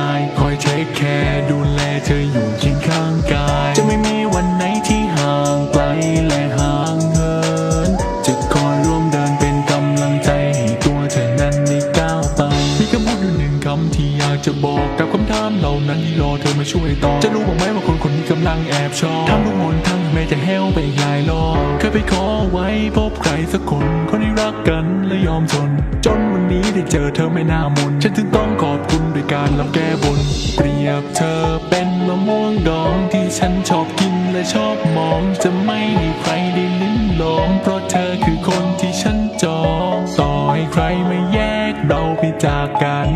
าย จะบอกกับคำถามเหล่านั้นที่รอเธอมาช่วยตอบจะรู้บ้างไหมว่าคนคนนี้กำลังแอบชอบทำทุกหนทั้งแม้จะแห้วไปหลายรอบเคยไปขอไว้พบใครสักคนคนที่รักกันและยอมทนจนวันนี้ได้เจอเธอไม่น่ามนฉันจึงต้องขอบคุณด้วยการลำแก้บนเปรียบเธอเป็นมะม่วงดองที่ฉันชอบกินและชอบมองจะไม่ให้ใครได้ลิ้มลองเพราะเธอคือคนที่ฉันจองต่อให้ใครมาแยกเราไปจากกัน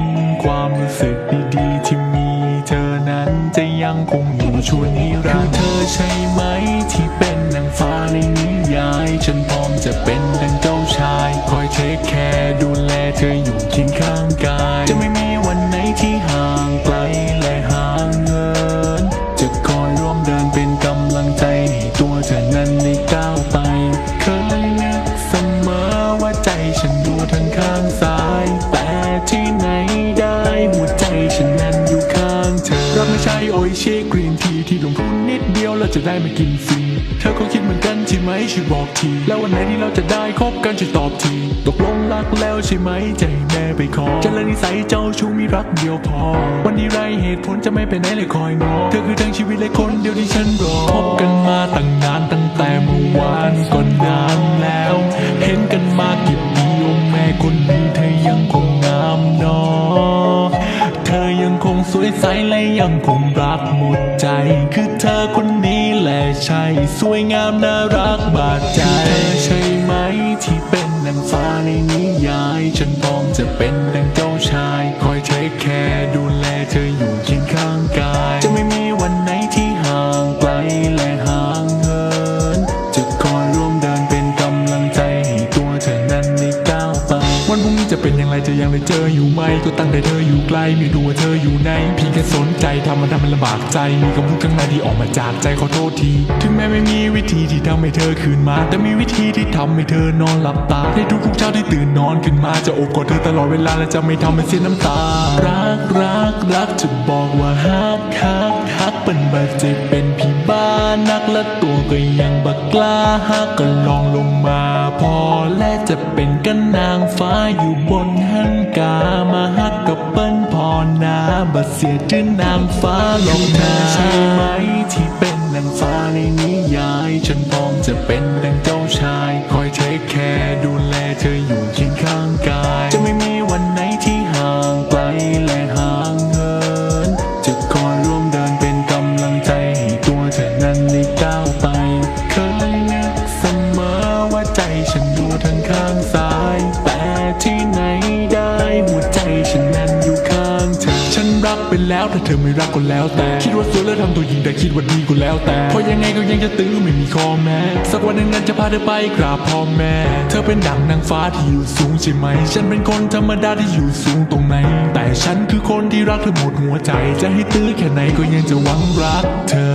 ชวนนิรันดร์คือเธอใช่ไหมที่เป็นนางฟ้าในนิยาย ฉันพร้อมจะเป็นดังเจ้าชาย คอยเทคแคร์ดูแลเธออยู่ที่ เราจะได้มากินฟรี เธอก็คิดเหมือนกันใช่ไหมช่วยบอกที แล้ววันไหนที่เราจะได้คบกันช่วยตอบที ตกลงรักแล้วใช่ไหมใจแม่ไปขอจะละนิสัยเจ้าชู้มีรักเดียวพอ วันนี้ไรเหตุผลจะไม่ไปไหนเลยคอยงอเธอคือทั้งชีวิตและคนเดียวที่ฉันรอพบกันมาตั้งนานตั้งแต่เมื่อวานก็นานแล้ว เห็นกันมากี่ปีโอแม่คน สวยใสและยังคงรักหมดใจ คือเธอคนนี้แหละใช่ สวยงามน่ารักบาดใจเธอใช่ไหมที่เป็นนางฟ้าในนิยาย ฉันพร้อมจะเป็นดังเจ้าชาย คอยเทคแคร์ดูแลเธออยู่เคียงข้างกัน จะเป็นอย่างไรจะยังได้เจออยู่ไหม ก็ตั้งแต่เธออยู่ไกลไม่รู้ว่าเธออยู่ไหนเพียงแค่สนใจทำมันทำมันลำบากใจ มีคำพูดข้างในที่ออกมาจากใจขอโทษที ถึงแม้ไม่มีวิธีที่ทำให้เธอคืนมา แต่มีวิธีที่ทำให้เธอนอนหลับตาในทุกๆเช้าที่ตื่นนอนขึ้นมาจะโอบกอดเธอตลอดเวลาและจะไม่ทำให้เสียน้ำตา รักรักรักจะบอกว่าฮักฮักฮัก เป็นบาดเจ็บเป็นพี่บ้านักและตัวก็ยังบักกล้าฮักก็ลองลงมาพอและจะเป็นกันนางฟ้าอยู่บนหันกามาฮักกับเปิ้นพอนาบัดเสียจื้อนางฟ้าลงนาใช่ไหมที่เป็นนางฟ้าในนิยาย ฉันพร้อมจะเป็นดังเจ้าชาย ให้ตัวเธอนั้นได้ก้าวไป เคยนึกเสมอว่าใจฉันอยู่ทางข้างซ้าย แต่ที่ไหนได้หัวใจฉันนั้นอยู่ข้างเธอ ฉันรักไปแล้วถ้าเธอไม่รักก็แล้วแต่ คิดว่าสวยแล้วทำตัวหญิงแต่คิดว่าดีก็แล้วแต่ เพราะยังไงก็ยังจะตื้อไม่มีข้อแม้ สักวันหนึ่งนั้นจะพาเธอไปกราบพ่อแม่ เธอเป็นดังนางฟ้าที่อยู่สูงใช่ไหม ฉันเป็นคนธรรมดาที่อยู่สูงตรงไหน ฉันคือคนที่รักเธอหมดหัวใจ จะให้ตื้อแค่ไหนก็ยังจะหวังรักเธอ